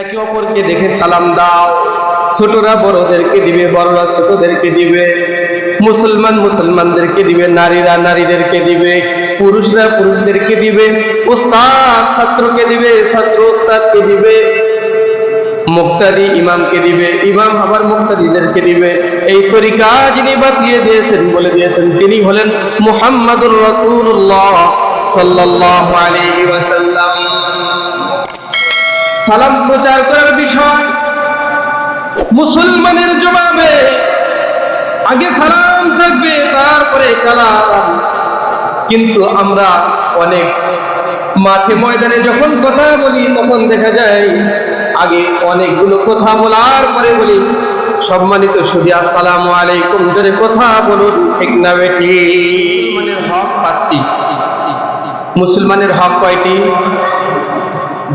একে অপরকে দেখে সালাম দাও। ছোটরা বড়দেরকে দিবে, বড়রা ছোটদেরকে দিবে। মুসলমান মুসলমানদেরকে দিবে, নারীরা নারীদেরকে দিবে, পুরুষরা পুরুষদেরকে দিবে, ওস্তাদ ছাত্রকে দিবে, ছাত্র ওস্তাদকে দিবে, মুক্তাদি ইমামকে দিবে, ইমাম আবার মুক্তাদিদেরকে দিবে। এই তরিকা যিনি বাতলিয়ে দিয়েছেন বলে দিয়েছেন, তিনি হলেন মুহাম্মাদুর রাসূলুল্লাহ সাল্লাল্লাহু আলাইহি ওয়াসাল্লাম। সালাম প্রচার করার বিষয়। মুসলমানের জবাবে আগে সালাম থাকবে, তারপরে কালাম। কিন্তু আমরা অনেক মাঠে ময়দানে যখন কথা বলি, তখন দেখা যায় আগে অনেকগুলো কথা বলার পরে বলি, সম্মানিত সুদি আসসালামু আলাইকুম ধরে কথা বলুন, ঠিক না বেঠি? মুসলমানের হক পাঁচটি। মুসলমানের হক কয়টি?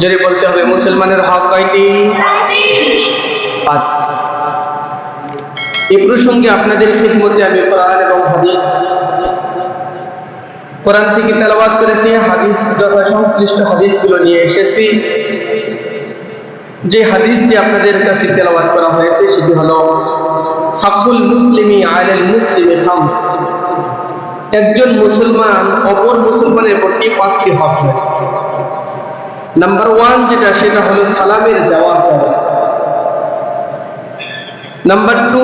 জোরে বলতে হবে মুসলমানের হক কয়টি? পাঁচটি। এই প্রসঙ্গে আপনাদের খিদমতে আমি কোরআন এবং হাদিস কোরআন থেকে তেলাবাদ করেছি হাদিস যথা সংশ্লিষ্ট হাদিসগুলো নিয়ে এসেছি। যে হাদিসটি আপনাদের কাছে তেলাবাদ করা হয়েছে সেটি হলো হাকুল মুসলিমি আলাল মুসলিমি খামস। একজন মুসলমান অপর মুসলমানের প্রতি পাঁচটি হক রয়েছে। নাম্বার ওয়ান যেটা, সেটা হলো সালামের জবাব দেওয়া। নাম্বার টু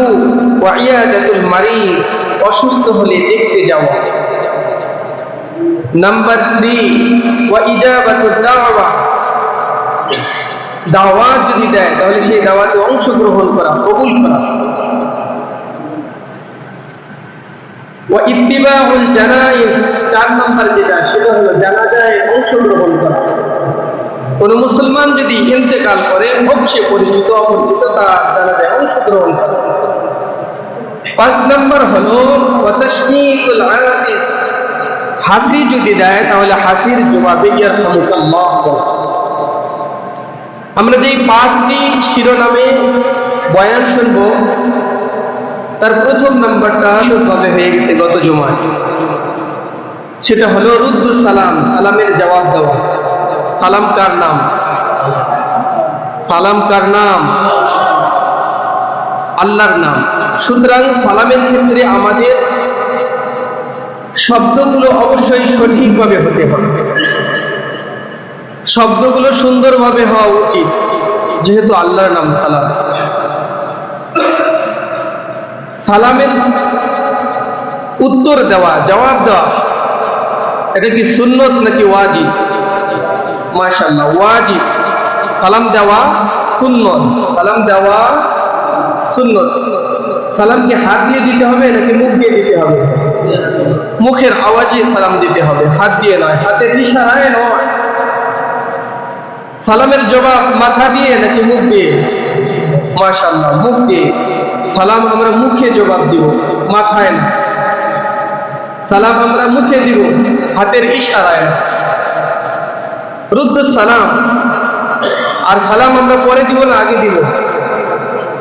ওয়াইয়াদাতুল মারিদ, অসুস্থ হলে দেখতে যাওয়া। নাম্বার থ্রি ওয়া ইজাবাতুদ দাওয়া। দাওয়াত যদি দেয়, তাহলে সেই দাওয়াতে অংশগ্রহণ করা, কবুল করা। ওয়া ইত্তিবাউল জানাইজ চার নাম্বার যেটা, সেটা হলো জানাজায় অংশগ্রহণ করা। কোন মুসলমান যদি ইন্তেকাল করে হোক সে পরিচিত, অপরিচিত তার জানাজায় অংশগ্রহণ করে পাঁচ নম্বর হলো হাসি যদি দেয়, তাহলে হাসির জবাবে। আমরা যেই পাঁচটি শিরোনামে বয়ান শুনব, তার প্রথম নাম্বারটা ভাবে হয়ে গেছে গত জুমায় সেটা হলো, রুদ্দুস সালাম সালামের জবাব দেওয়া সালাম কার নাম? সালাম কার নাম? আল্লাহর নাম। সুতরাং সালামের ক্ষেত্রে আমাদের শব্দগুলো অবশ্যই সঠিকভাবে হতে হবে। শব্দগুলো সুন্দরভাবে হওয়া উচিত, যেহেতু আল্লাহর নাম সালাম। সালামের উত্তর দেওয়া, জবাব দেওয়া, এটা কি সুন্নত নাকি ওয়াজিব? মাশাল্লাহ ওয়াজিব। সালাম দেওয়া সুন্নত। সালাম দেওয়া সুন্নত। সালাম কি হাত দিয়ে দিতে হবে নাকি মুখ দিয়ে দিতে হবে? মুখের আওয়াজে সালাম দিতে হবে, হাত দিয়ে নয়, হাতের ইশারায় নয়। সালামের জবাব মাথা দিয়ে নাকি মুখ দিয়ে? মাশাল্লাহ মুখ দিয়ে। সালাম আমরা মুখে জবাব দিব, মাথায় না। সালাম আমরা মুখে দিব, হাতের ইশারায় না। রুদ্দুস সালাম। আর সালাম আমরা পরে দিব না, আগে দিব।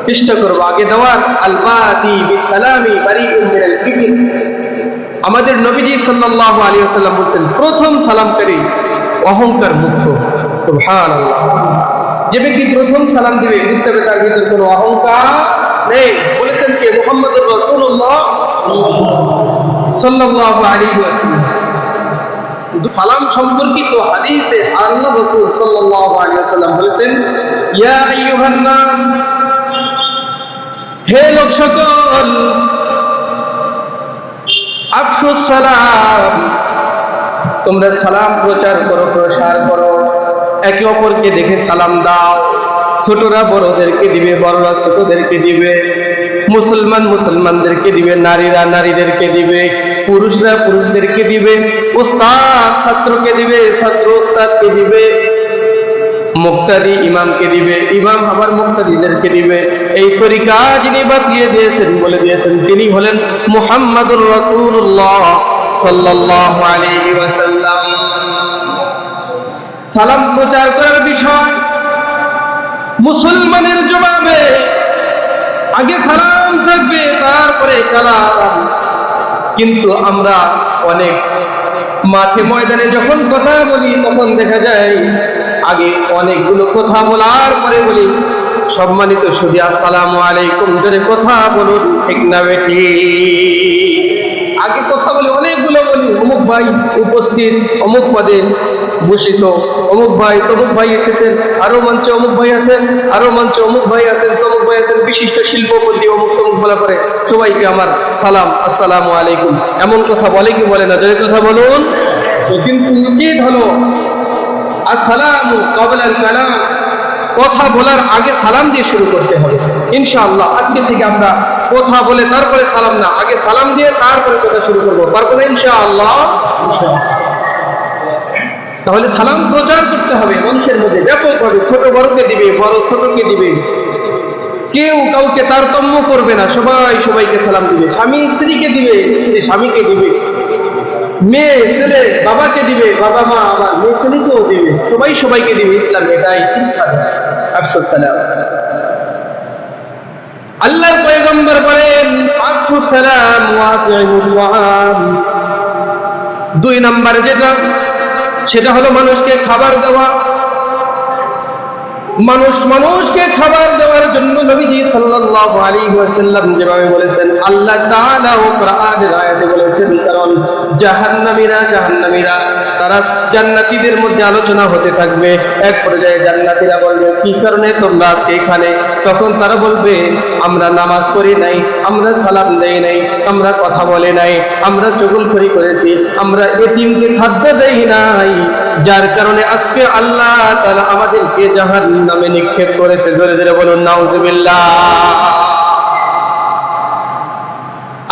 চেষ্টা করব আগে দেওয়ার। আলবাদি মিনাল কিবির আমাদের নবীজি সাল্লাল্লাহু আলাইহি ওয়াসাল্লাম বলছেন, প্রথম সালামকারী অহংকার মুক্ত। সুবহানাল্লাহ। যে ব্যক্তি প্রথম সালাম দিবে, বুঝতে হবে তার ভিতর কোনো অহংকার নেই। বলেছেন কে? মুহাম্মদুর রাসূলুল্লাহ সাল্লাল্লাহু আলাইহি ওয়াসাল্লাম। সালাম সম্পর্কিত হাদিসে আল্লাহ রাসূল সাল্লাল্লাহু আলাইহি ওয়াসাল্লাম বলেছেন, ইয়া আইয়ুহান নাস হে লোক সকল আফসুস সালাম তোমরা সালাম প্রচার করো, প্রসার করো, একে অপরকে দেখে সালাম দাও, ছোটরা বড়দেরকে দিবে, বড়রা ছোটদেরকে দিবে, মুসলমান মুসলমানদেরকে দিবে, নারীরা নারীদেরকে দিবে পুরুষরা পুরুষদেরকে দিবে, ওস্তাদ ছাত্রকে দিবে, ছাত্র ওস্তাদকে দিবে, মুক্তাদি ইমামকে দিবে, ইমাম আবার মুক্তাদিদেরকে দিবে। এই তরিকা যিনি বাতলিয়ে দিয়েছেন বলে দিয়েছেন, তিনি হলেন মুহাম্মাদুর ওয়াসাল্লাম। সালাম প্রচার করার বিষয়, মুসলমানের জবাবে আগে সালাম থাকবে, তারপরে কালাম। কিন্তু আমরা অনেক মাঠে ময়দানে যখন কথা বলি, তখন দেখা যায় আগে অনেকগুলো কথা বলার পরে বলি, সম্মানিত সুদী আসসালামু আলাইকুম ধরে কথা বলুন, ঠিক না বেঠি? আগে কথা বলি অনেকগুলো বলি, অমুক ভাই উপস্থিত, অমুক পদে ভূষিত অমুক ভাই, তমুক ভাই এসেছেন, আরও মঞ্চে অমুক ভাই আছেন, আরও মঞ্চে অমুক ভাই আছেন, তমুক ভাই আছেন, বিশিষ্ট শিল্পপতি অমুক তমুক বলা করে সবাইকে আমার সালাম, আসসালামু আলাইকুম। এমন কথা বলে কি বলে না? যদি কথা বলুন। কিন্তু উচিত হলো আসসালামু কাবলাল কালাম। কথা বলার আগে সালাম দিয়ে শুরু করতে হবে। ইনশাআল্লাহ, আজকে থেকে আমরা কথা বলে তারপরে সালাম না, আগে সালাম দিয়ে তারপরে কথা শুরু করব। পারব না ইনশাআল্লাহ? তাহলে সালাম প্রচার করতে হবে মানুষের মধ্যে। ব্যাপকভাবে ছোট বড়কে দিবে, বড় ছোটকে দিবে। কেউ কাউকে তারতম্য করবে না, সবাই সবাইকে সালাম দিবে। স্বামী স্ত্রীকে দিবে, স্ত্রী স্বামীকে দিবে। মেয়ে, ছেলে বাবাকে দিবে, বাবা, মা আবার মেয়ে, ছেলেকেও দিবে। সবাই সবাইকে দিবে, ইসলাম এটাই শিক্ষা। আল্লাহর পয়গম্বর বলেন আফসোস সালাম ওয়াতিউল ওয়াম দুই নাম্বার যেটা সেটা হলো মানুষকে খাবার দেওয়া মানুষ মানুষকে খাবার দেওয়ার জন্য নবীজি সাল্লাল্লাহু আলাইহি ওয়াসাল্লাম যেভাবে বলেছেন, আল্লাহ তাআলা ও কোরআনের আয়াতে বলেছেন, কারণ জাহান্নামীরা জাহান্নামীরা, তারা জান্নাতীদের মধ্যে আলোচনা হতে থাকবে। এক পর্যায়ে জান্নাতীরা বলবে, কি কারণে তোমরা এখানে? তখন তারা বলবে, আমরা নামাজ পড়ি নাই, আমরা সালাম দেই নাই, আমরা কথা বলে নাই, আমরা চগুলখড়ি করেছি, আমরা এতিমকে খাদ্য দেই নাই। যার কারণে আজকে আল্লাহ তাআলা আমাদেরকে জাহান্নামে নিক্ষেপ করেছে। জোরে জোরে বলুন, নাউজুবিল্লাহ।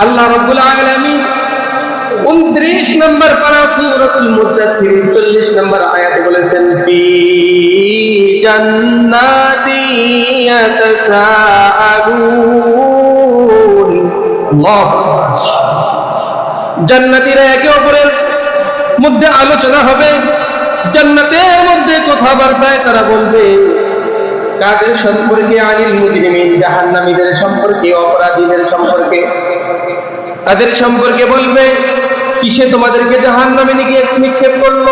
আল্লাহ রাব্বুল আলামিন 29 নম্বর পারা সূরাতুল মুদাথির 40 নম্বর আয়াতে বলেছেন, ফি জান্নাতি ইয়াতাসাআলুন। আল্লাহ জান্নাতীরা একে অপরের মধ্যে আলোচনা হবে। জান্নাতের মধ্যে কথাবার্তায় তারা বলবে কাদের সম্পর্কে আনিল মুজরিমিন, জাহান্নামীদের সম্পর্কে, অপরাধীদের সম্পর্কে। তাদের সম্পর্কে বলবে, কিসে তোমাদেরকে জাহান্নামে নিয়ে নিক্ষেপ করল?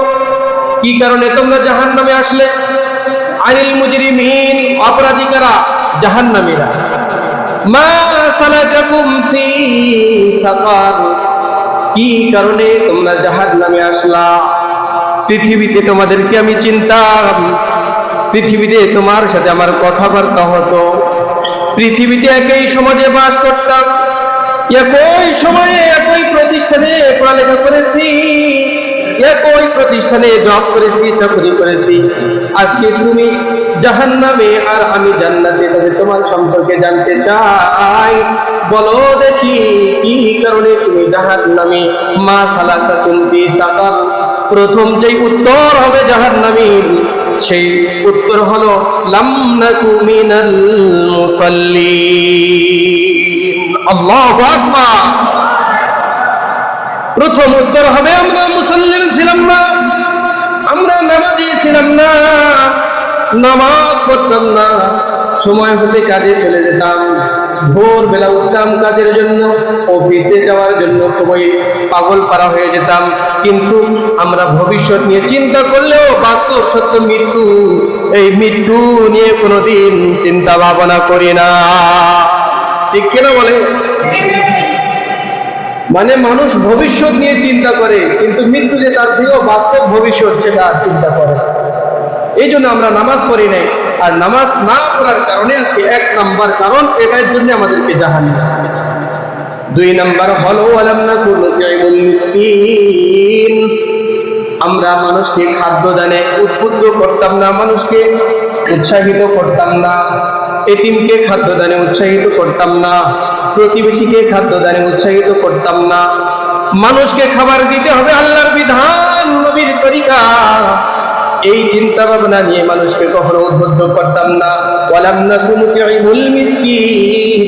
কি কারণে তোমরা জাহান্নামে আসলে? আনিল মুজরিমিন, অপরাধী কারা? জাহান্নামীরা। মা সালাকাকুম ফি সাকার। কি কারণে তোমরা জাহান্নামে আসলা? পৃথিবীতে তোমাদেরকে আমি চিনতাম। পৃথিবীতে তোমার সাথে আমার কথাবার্তা হতো। পৃথিবীতে একই সমাজে বাস করতাম। একই সময়ে একই প্রতিষ্ঠানে পড়ালেখা করেছি। একই প্রতিষ্ঠানে জব করেছি, চাকরি করেছি। আজকে তুমি জাহান্নামে আর আমি জান্নাতে, তবে তোমার সম্পর্কে জানতে চাই। বলো দেখি, কি কারণে তুমি জাহান নামে মা সালাকা তুমি সাকার প্রথম যেই উত্তর হবে জাহান জাহান্নামীর সেই উত্তর হলো প্রথম উত্তর হবে, আমরা মুসল্লিম ছিলাম না। আমরা নামাজি ছিলাম না। নামাজ পড়তাম না। সময় হতে কাজে চলে যেতাম। ভোরবেলা উঠতাম কাজের জন্য অফিসে যাওয়ার জন্য খুবই পাগল পারা হয়ে যেতাম। কিন্তু আমরা ভবিষ্যৎ নিয়ে চিন্তা করলেও বাস্তব সত্য মৃত্যু, এই মৃত্যু নিয়ে কোনোদিন চিন্তা ভাবনা করি না। ঠিক কিনা বলে? মানে মানুষ ভবিষ্যৎ নিয়ে চিন্তা করে, কিন্তু মৃত্যু যে তার থেকেও বাস্তব ভবিষ্যৎ সেটা চিন্তা করে এই জন্য আমরা নামাজ পড়ি নাই। আর নামাজ না পড়ার কারণে আজকে এক নাম্বার কারণ, এটার জন্য আমাদেরকে জাহান দুই নাম্বার হলো না আমরা মানুষকে খাদ্য দানে উদ্বুদ্ধ করতাম না, মানুষকে উৎসাহিত করতাম না। এতিমকে খাদ্য দানে উৎসাহিত করতাম না। প্রতিবেশীকে খাদ্য দানে উৎসাহিত করতাম না। মানুষকে খাবার দিতে হবে আল্লাহর বিধান, নবীর তরিকা। এই চিন্তা ভাবনা নিয়ে মানুষকে কখনো উদ্বুদ্ধ করতাম না ওয়ালাম নাকু মুতিউল মিসকিন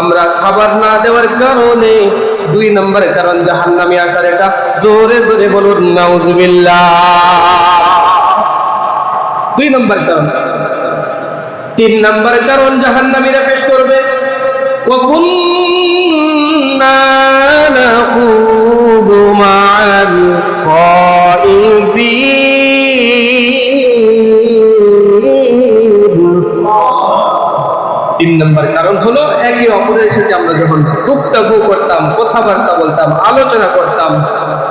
আমরা খাবার না দেওয়ার কারণে দুই নম্বর কারণ জাহান্নামে আসার এটা জোরে জোরে বলুন নাউজুবিল্লাহ দুই নম্বর কারণ তিন নম্বর কারণ জাহান্নামীরা পেশ করবে وكنا نخوض مع الخائضين তিন নম্বর কারণ হলো একে অপরের সাথে আমরা যখন গুপ্তাগু করতাম, কথাবার্তা বলতাম, আলোচনা করতাম,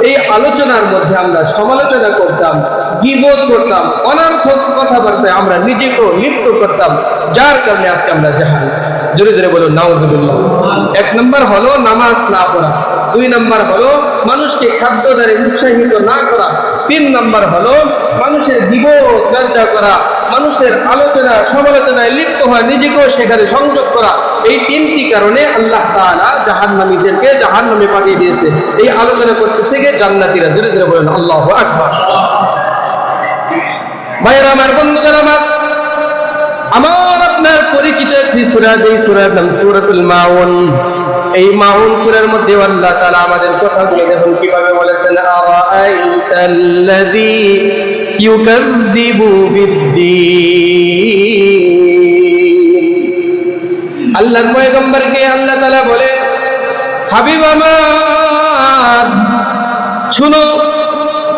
এই আলোচনার মধ্যে আমরা সমালোচনা করতাম গিবোধ করতাম, অনর্থক কথাবার্তায় আমরা নিজেকেও লিপ্ত করতাম, যার কারণে আজকে আমরা জাহান। জোরে জোরে বলুন, নাউজুবিল্লাহ। এক নম্বর হলো নামাজ না পড়া। দুই নম্বর হলো মানুষকে খাদ্য দ্বারে উৎসাহিত না করা। তিন নম্বর হলো মানুষের জীবন চর্চা করা, মানুষের আলোচনা, সমালোচনায় লিপ্ত হওয়া, নিজেকেও সেখানে সংযোগ করা, এই তিনটি কারণে আল্লাহ তাআলা জাহান্নামীদেরকে জাহান্নামে পাঠিয়ে দিয়েছে। এই আলোচনা করতেছে গিয়ে জান্নাতীরা। জোরে জোরে বলেন, আল্লাহু আকবার। ভাইয়েরা আমার বন্ধুরা আমার আমার আপনার পরিচিত একটি সূরা, যেই সূরার নাম সূরাতুল মাউন। এই মাউন সূরার মধ্যে আল্লাহ তাআলা আমাদের কথাগুলো দেখুন, কীভাবে বলেছেন ইউকাযযিবু বিদ্দীন। আল্লাহর পয়গম্বরকে আল্লাহ তাআলা বলে হাবিব আমার শুনো,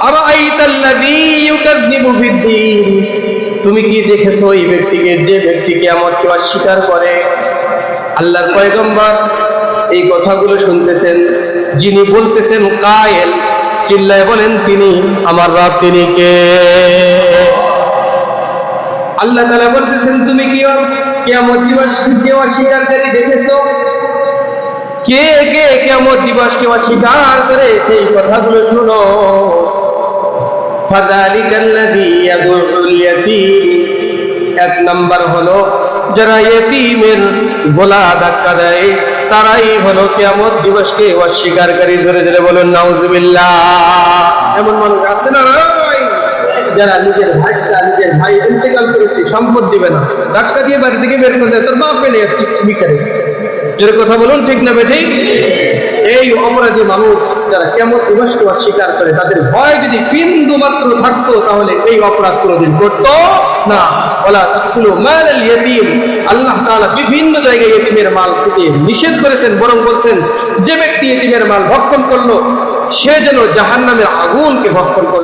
আরাআইতাল্লাযী ইউকাযযিবু বিদ্দীন। তুমি কি দেখেছ এই ব্যক্তিকে, যে ব্যক্তি কিয়ামতকে অস্বীকার করে? আল্লাহর পয়গম্বর এই কথাগুলো শুনতেছেন, যিনি বলতেছেন কায়েল। চিল্লায় বলেন তিনি, আমার রব তিনি কে? আল্লাহ তাআলা বলতেছেন, তুমি কি কিয়ামত দিবস কে অস্বীকারী দেখেছ? কে কে কিয়ামত দিবসকে অস্বীকার করে সেই কথাগুলো শুনো। এক নাম্বার হলো, যারা ইয়েতিমের গোলা ধাক্কা দেয় তারাই হলো কেমন দিবসকে অস্বীকারী। ধরে ধরে বলুন, নাউজুবিল্লাহ। এমন মানুষ আছে না যারা নিজের ভাইটা, নিজের ভাই ইন্তেকাল করেছে, সম্পদ দিবে না। ধাক্কা দিয়ে বাড়ি থেকে বের করে দেয়, তোর বাপ পেলে করে? জোরে কথা বলুন, ঠিক না বেঠিক? এই অপরাধী মানুষ যারা কেমন দিবসকে স্বীকার করে, তাদের ভয় যদি বিন্দু মাত্র থাকতো, তাহলে এই অপরাধ কোনোদিন করতো না। বলা আল্লাহ তাআলা বিভিন্ন জায়গায় মাল খেতে নিষেধ করেছেন, বরং বলছেন, যে ব্যক্তি মাল ভক্ষণ করল, সে যেন জাহান্নামের আগুনকে ভক্ষণ করল।